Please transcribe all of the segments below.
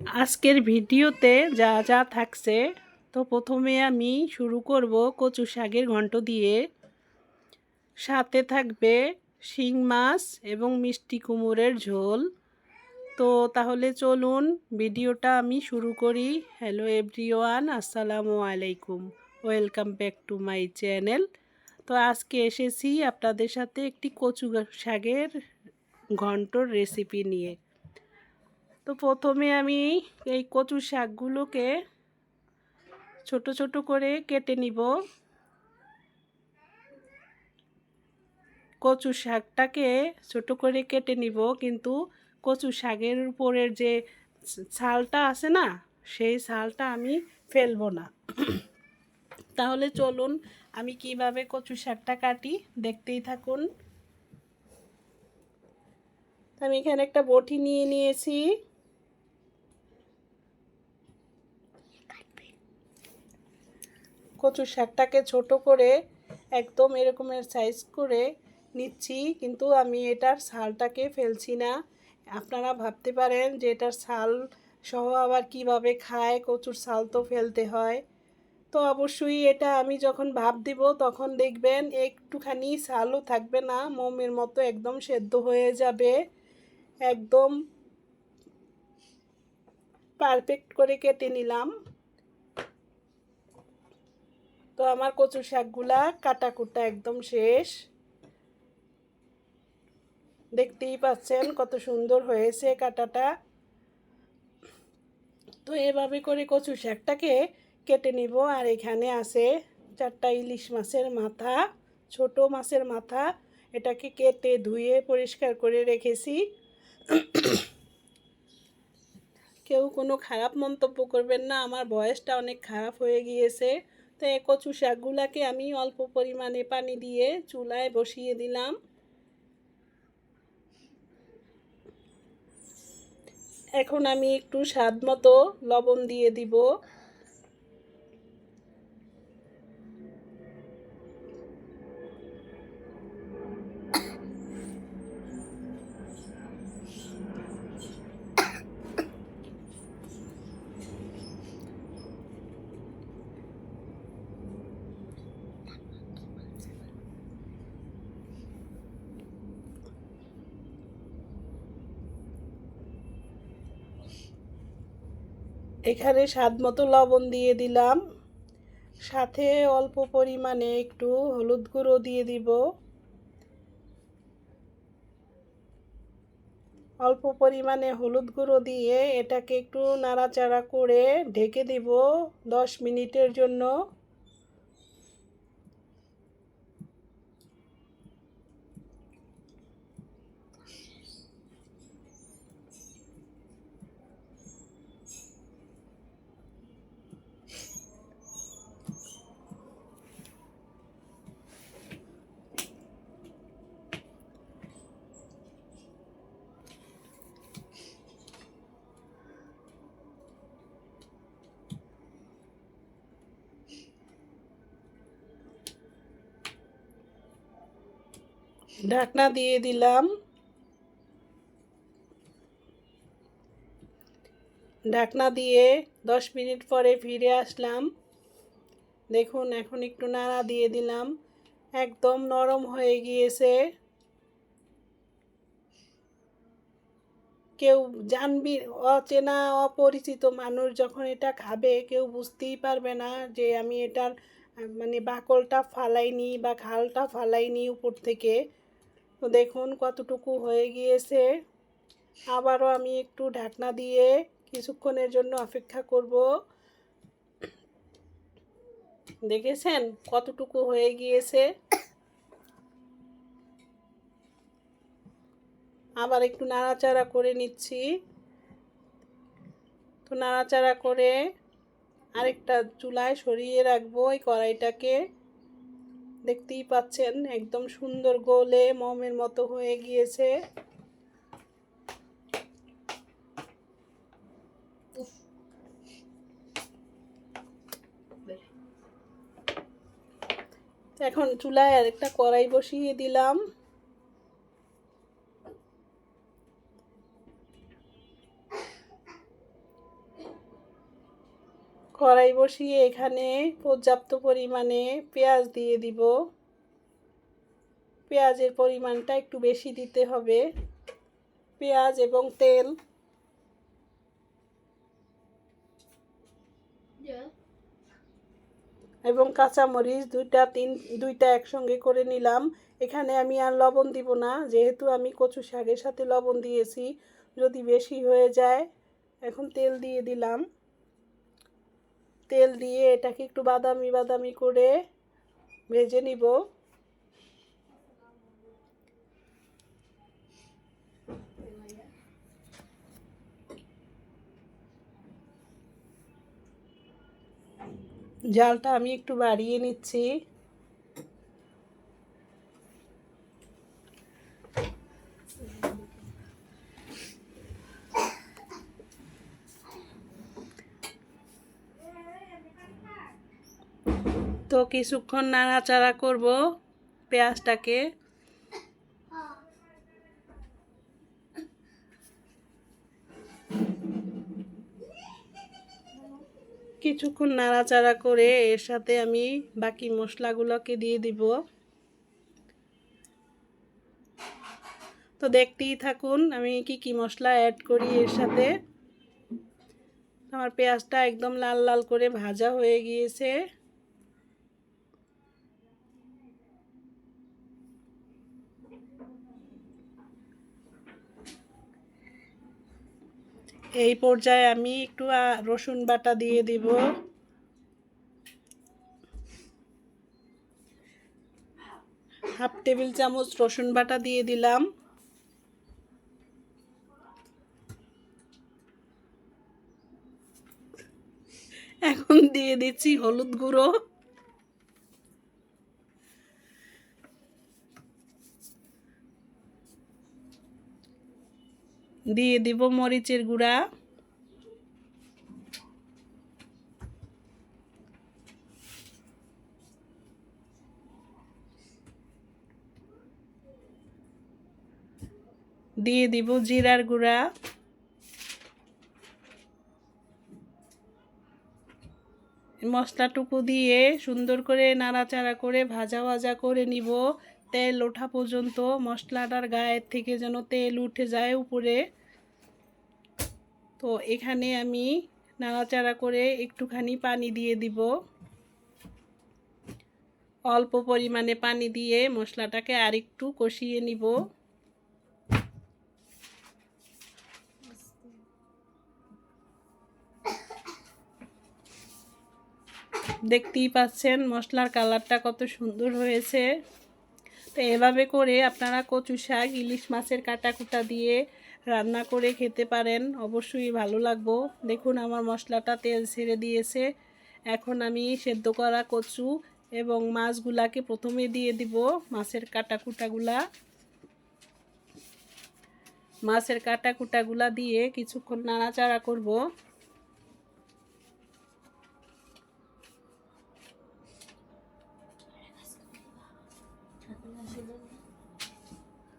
আজকের ভিডিওতে যা যা থাকছে, তো প্রথমে আমি শুরু করব কচু শাকের ঘন্ট দিয়ে। সাথে থাকবে শিং মাছ এবং মিষ্টি কুমড়ের ঝোল। তো তাহলে চলুন ভিডিওটা আমি শুরু করি। হ্যালো এভরিওয়ান আসসালামু আলাইকুম। Welcome back to my channel তো আজকে এসেছি আপনাদের সাথে একটি কচু শাকের ঘন্টর রেসিপি নিয়ে। তো প্রথমে আমি এই কচু শাকগুলোকে ছোট ছোট করে কেটে নিব। কচু শাকটাকে ছোট করে কেটে নিব, কিন্তু কচু শাকের উপরের যে ছালটা আছে না, সেই ছালটা আমি ফেলব না। তাহলে চলুন আমি কীভাবে কচু শাকটা কাটি, দেখতেই থাকুন। আমি এখানে একটা বটি নিয়ে নিয়েছি। কচু শাকটাকে ছোট করে একদম এরকমের সাইজ করে নিচ্ছি, কিন্তু আমি এটার ছালটাকে ফেলছি না। আপনারা ভাবতে পারেন যে এটার ছাল সহ আবার কীভাবে খায়, কচুর ছাল তো ফেলতে হয়। তো অবশ্যই এটা আমি যখন ভাব দিব, তখন দেখবেন একটুখানি ছালও থাকবে না, মোমের মতো একদম সেদ্ধ হয়ে যাবে। একদম পারফেক্ট করে কেটে নিলাম। তো আমার কচু শাকগুলা কাটা কুটা একদম শেষ। দেখতেই পাচ্ছেন কত সুন্দর হয়েছে কাটাটা। তো এভাবে করে কচু শাকটাকে কেটে নিব। আর এখানে আছে চারটা ইলিশ মাছের মাথা, ছোট মাছের মাথা। এটাকে কেটে ধুয়ে পরিষ্কার করে রেখেছি। কেউ কোনো খারাপ মন্তব্য করবেন না, আমার বয়সটা অনেক খারাপ হয়ে গিয়েছে। তো কচু শাকগুলাকে আমি অল্প পরিমাণে পানি দিয়ে চুলায় বসিয়ে দিলাম। এখন আমি একটু স্বাদ মতো লবণ দিয়ে দিব। এখানে স্বাদ মতো লবণ দিয়ে দিলাম। সাথে অল্প পরিমাণে একটু হলুদ গুঁড়ো দিয়ে দিব। অল্প পরিমাণে হলুদ গুঁড়ো দিয়ে এটাকে একটু নাড়াচাড়া করে ঢেকে দিব দশ মিনিটের জন্য। ঢাকনা দিয়ে দিলাম। ঢাকনা দিয়ে দশ মিনিট পরে ফিরে আসলাম। দেখুন, এখন একটু নাড়া দিয়ে দিলাম। একদম নরম হয়ে গিয়েছে। কেউ জানবি, অচেনা, অপরিচিত মানুষ যখন এটা খাবে, কেউ বুঝতেই পারবে না যে আমি এটার মানে বাকলটা ফালাইনি বা খালটা ফালাইনি উপর থেকে। তো দেখুন কতটুকু হয়ে গিয়েছে। আবারও আমি একটু ঢাকনা দিয়ে কিছুক্ষণের জন্য অপেক্ষা করব। দেখেছেন কতটুকু হয়ে গিয়েছে? আবার একটু নাড়াচাড়া করে নিচ্ছি। তো নাড়াচাড়া করে আরেকটা চুলায় সরিয়ে রাখব এই কড়াইটাকে। দেখতেই পাচ্ছেন, একদম সুন্দর গোলে মমের মতো হয়ে গিয়েছে। এখন চুলায় আরেকটা কড়াই বসিয়ে দিলাম। কড়াই বসিয়ে এখানে পর্যাপ্ত পরিমাণে পেঁয়াজ দিয়ে দিব। পেঁয়াজের পরিমাণটা একটু বেশি দিতে হবে। পেঁয়াজ এবং তেল। এবং কাঁচামরিচ দুইটা, তিন, দুইটা একসঙ্গে করে নিলাম। এখানে আমি আর লবণ দিব না, যেহেতু আমি কচু শাকের সাথে লবণ দিয়েছি। যদি বেশি হয়ে যায়, এখন তেল দিয়ে দিলাম। তেল দিয়ে এটাকে একটু বাদামি বাদামি করে ভেজে নিব। জালটা আমি একটু বাড়িয়ে নিচ্ছি তো কিছুক্ষণ নাড়াচাড়া করব পেঁয়াজটাকে। কিছুক্ষণ নাড়াচাড়া করে এর সাথে আমি বাকি মশলাগুলোকে দিয়ে দিব। তো দেখতেই থাকুন আমি কি কি মশলা অ্যাড করি এর সাথে। আমার পেঁয়াজটা একদম লাল লাল করে ভাজা হয়ে গিয়েছে। এই পর্যায়ে আমি একটু রসুন বাটা দিয়ে দিব। হাফ টেবিল চামচ রসুন বাটা দিয়ে দিলাম। এখন দিয়ে দিচ্ছি হলুদ গুঁড়ো। দিয়ে দিব মরিচের গুঁড়া। দিয়ে দিব জিরার গুঁড়া। মশলাটুকু দিয়ে সুন্দর করে নাড়াচাড়া করে ভাজা ভাজা করে নিব। তেল ওঠা পর্যন্ত মশলাটার গায়ের থেকে যেন তেল উঠে যায় উপরে। তো এখানে আমি নাড়াচাড়া করে একটুখানি পানি দিয়ে দিব। অল্প পরিমাণে পানি দিয়ে মশলাটাকে আরেকটু কষিয়ে নিব। দেখতেই পাচ্ছেন মশলার কালারটা কত সুন্দর হয়েছে। তো এভাবে করে আপনারা কচু শাক, ইলিশ মাছের কাটা কুটা দিয়ে রান্না করে খেতে পারেন। অবশ্যই ভালো লাগবো। দেখুন, আমার মশলাটা তেল ছেড়ে দিয়েছে। এখন আমি সেদ্ধ করা কচু এবং মাছগুলাকে প্রথমে দিয়ে দিব মাছের কাটা কুটাগুলা মাছের কাটা কুটাগুলা দিয়ে কিছুক্ষণ নাড়াচাড়া করব।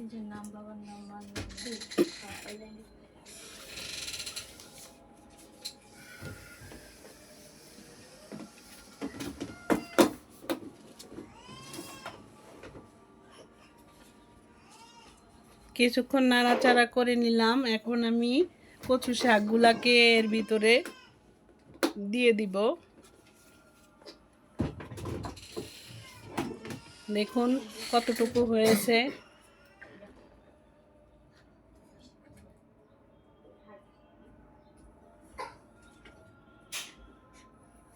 নিজের নাম, বাবার নাম কিছুক্ষণ নাড়াচাড়া করে নিলাম। এখন আমি কচু শাকগুলাকে এর ভিতরে দিয়ে দিব। দেখুন কতটুকু হয়েছে।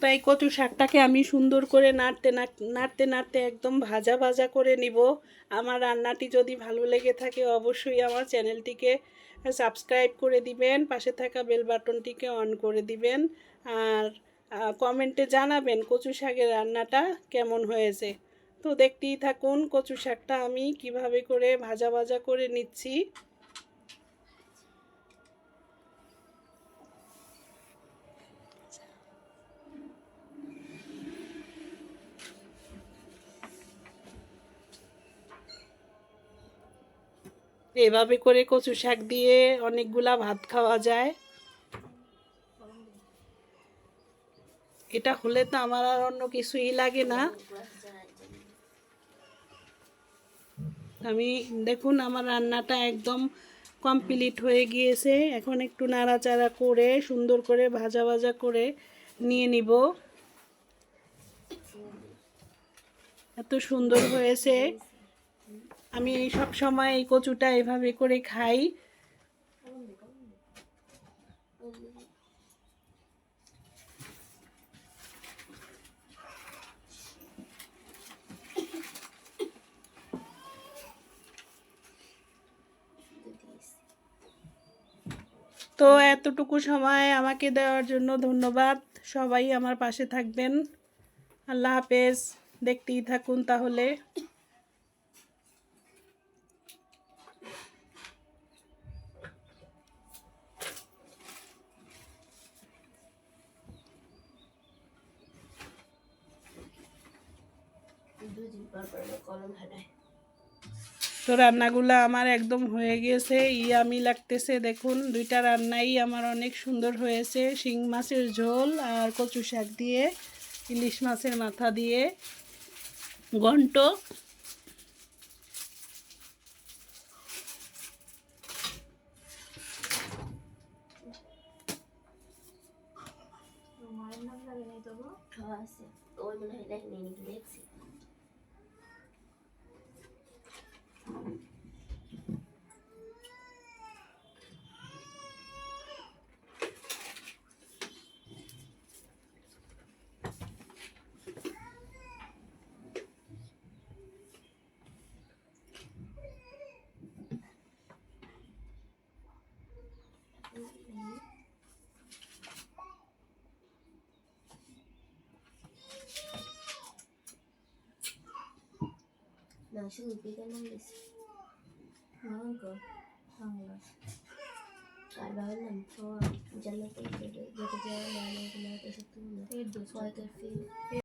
তাই কচু শাকটাকে আমি সুন্দর করে নাড়তে নাড়- নাড়তে নাড়তে একদম ভাজা ভাজা করে নিব। আমার রান্নাটি যদি ভালো লেগে থাকে অবশ্যই আমার চ্যানেলটিকে সাবস্ক্রাইব করে দিবেন, পাশে থাকা বেল বাটনটিকে অন করে দিবেন। আর কমেন্টে জানাবেন কচু শাকের রান্নাটা কেমন হয়েছে। তো দেখতেই থাকুন কচু শাকটা আমি কীভাবে করে ভাজা ভাজা করে নিচ্ছি। এভাবে করে কচু শাক দিয়ে অনেকগুলা ভাত খাওয়া যায়। এটা হলে তো আমার আর অন্য কিছুই লাগে না। আমি, দেখুন আমার রান্নাটা একদম কমপ্লিট হয়ে গিয়েছে। এখন একটু নাড়াচাড়া করে, সুন্দর করে ভাজা ভাজা করে নিয়ে নিব। এত সুন্দর হয়েছে। আমি সব সময় এই কচুটা এভাবে করে খাই। তো এতটুকু সময় আমাকে দেওয়ার জন্য ধন্যবাদ। সবাই আমার পাশে থাকবেন। আল্লাহ হাফেজ। দেখতেই থাকুন তাহলে। কলম তো রান্নাগুলো আমার একদম হয়ে গিয়েছে ইয়ামি লাগতেছে। দেখুন দুইটা রান্নাই আমার অনেক সুন্দর হয়েছে। শিং মাছের ঝোল আর কচু শাক দিয়ে ইলিশ মাছের মাথা দিয়ে। ঘন্ট। আছে। ওই মনে হয় দেখনি নাকি দেখছি না শুধু বিকেল নাম দিছি মাঙ্ক বাংলা আর বাবার নাম জান্নাতুল যেটা যাওয়া মানে এসে তুমি